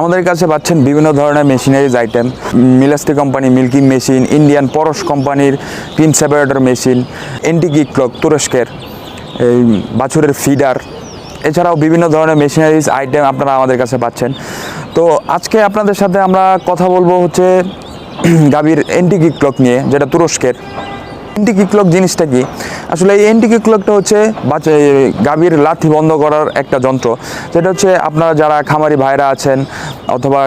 আমাদের কাছে পাচ্ছেন বিভিন্ন ধরনের machineries item. মিলাস্টি company, milking machine, Indian Paras কোম্পানির pin separator machine anti kick lock, তুরস্কের এই বাছুরের ফিডার। এছাড়াও বিভিন্ন ধরনের মেশিনারিজ আইটেম আপনারা আমাদের কাছে পাচ্ছেন। তো আজকে আপনাদের সাথে আমরা কথা বলব হচ্ছে গাভীর এন্টিকি ক্লক নিয়ে, যেটা তুরস্কের। এন্টিকি ক্লক জিনিসটা কি? আসলে এই এন্টিকি ক্লকটা হচ্ছে বাচ্চা গাভীর লাথি বন্ধ করার একটা যন্ত্র। যেটা হচ্ছে আপনারা যারা খামারি ভাইরা আছেন অথবা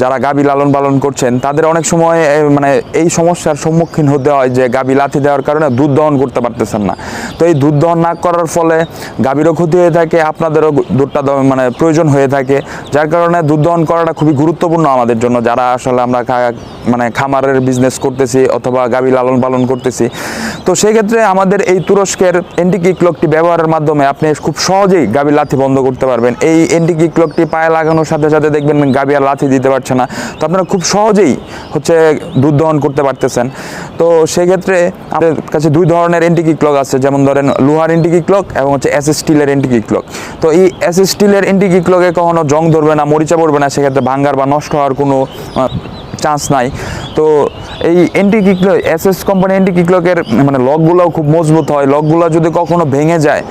যারা গাভী লালন পালন করছেন, তাদের অনেক সময় মানে এই সমস্যার সম্মুখীন হতে হয় যে গাভী লাথি দেওয়ার কারণে দুধ দহন করতে পারতেছেন না। তো এই দুধ দহন না করার ফলে গাভীরও ক্ষতি হয়ে থাকে, আপনাদেরও দুধটা মানে প্রয়োজন হয়ে থাকে, যার কারণে দুধ দহন করাটা খুবই গুরুত্বপূর্ণ আমাদের জন্য। যারা আসলে আমরা মানে খামারের বিজনেস করতেছি অথবা গাভী লালন পালন করতেছি, তো সেক্ষেত্রে আমাদের এই তুরস্কের এন্টিকি ক্লকটি ব্যবহারের মাধ্যমে আপনি খুব সহজেই গাভীর লাথি বন্ধ করতে পারবেন। এই এন্টিকি ক্লকটি পায়ে লাগানোর সাথে সাথে দেখবেন গাভী আর লাথি দিতে পারছে না। তো আপনারা খুব সহজেই হচ্ছে দুধ দহন করতে পারতেছেন। তো সেক্ষেত্রে আমাদের কাছে দুই ধরনের এন্টিকি ক্লক আছে। যেমন ধরেন লোহার এন্টিকি ক্লক এবং হচ্ছে এস স্টিলের এন্টিকি ক্লক তো এই এস স্টিলের এন্টিকি ক্লকে কখনো জং ধরবে না, মরিচা পড়বে না। সেক্ষেত্রে ভাঙ্গার বা নষ্ট হওয়ার কোনো চান্স নাই। তো এই anti kick lock S S company anti কিকলকের মানে লকগুলোও খুব মজবুত হয়। লকগুলো যদি কখনো ভেঙে যায়,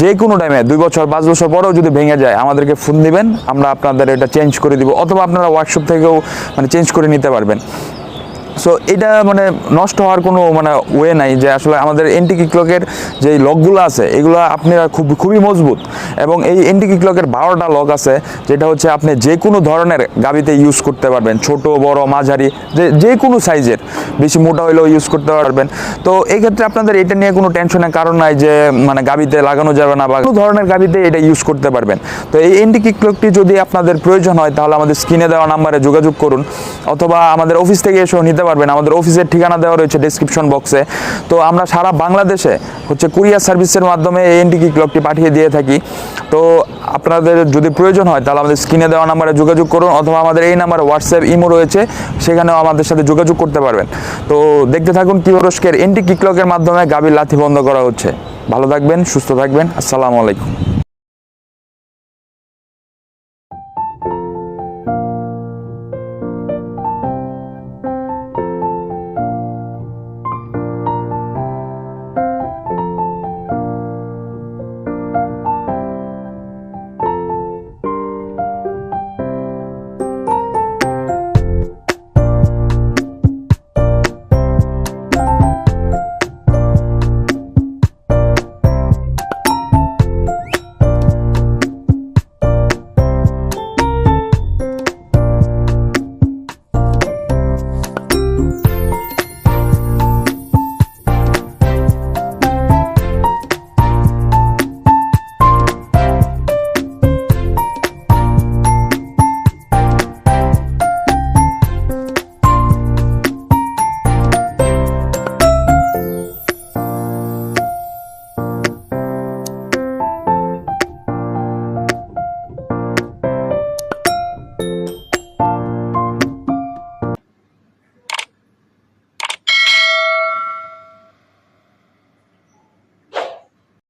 যে কোনো টাইমে দুই বছর, পাঁচ বছর পরেও যদি ভেঙে যায়, আমাদেরকে ফোন দিবেন, আমরা আপনাদের এটা চেঞ্জ করে দিব। অথবা আপনারা ওয়ার্কশপ থেকেও মানে চেঞ্জ করে নিতে পারবেন। সো এটা মানে নষ্ট হওয়ার কোনো মানে ওয়ে নাই যে আসলে আমাদের এন্টিকি ক্লকের যে লকগুলো আছে, এগুলো আপনারা খুব, খুবই মজবুত। এবং এই এন্টিকি ক্লকের বারোটা লক আছে, যেটা হচ্ছে আপনি যে কোনো ধরনের গাবিতে ইউজ করতে পারবেন। ছোট, বড়, মাঝারি, যে যে কোনো সাইজের বেশি মোটা হইলেও ইউজ করতে পারবেন। তো এই ক্ষেত্রে আপনাদের এটা নিয়ে কোনো টেনশনের কারণ নাই যে মানে গাবিতে লাগানো যাবে না বা কোনো ধরনের গাবিতে এটা ইউজ করতে পারবেন। তো এই এন্টিকি ক্লকটি যদি আপনাদের প্রয়োজন হয়, তাহলে আমাদের স্ক্রিনে দেওয়া নাম্বারে যোগাযোগ করুন। অথবা আমাদের অফিস থেকে এসেও নিতে পারবেন। আমাদের অফিসের ঠিকানা দেওয়া রয়েছে ডিসক্রিপশন বক্সে তো আমরা সারা বাংলাদেশে হচ্ছে কুরিয়ার সার্ভিসের মাধ্যমে এই এন্টিকি ক্লকটি পাঠিয়ে দিয়ে থাকি। তো আপনাদের যদি প্রয়োজন হয়, তাহলে আমাদের স্ক্রিনে দেওয়া নাম্বারে যোগাযোগ করুন অথবা আমাদের এই নাম্বারে হোয়াটসঅ্যাপ ইমো রয়েছে, সেখানেও আমাদের সাথে যোগাযোগ করতে পারবেন। তো দেখতে থাকুন কি তুরস্কের এন্টিকি ক্লকের মাধ্যমে গাভীর লাথি বন্ধ করা হচ্ছে। ভালো থাকবেন, সুস্থ থাকবেন। আসসালামু আলাইকুম।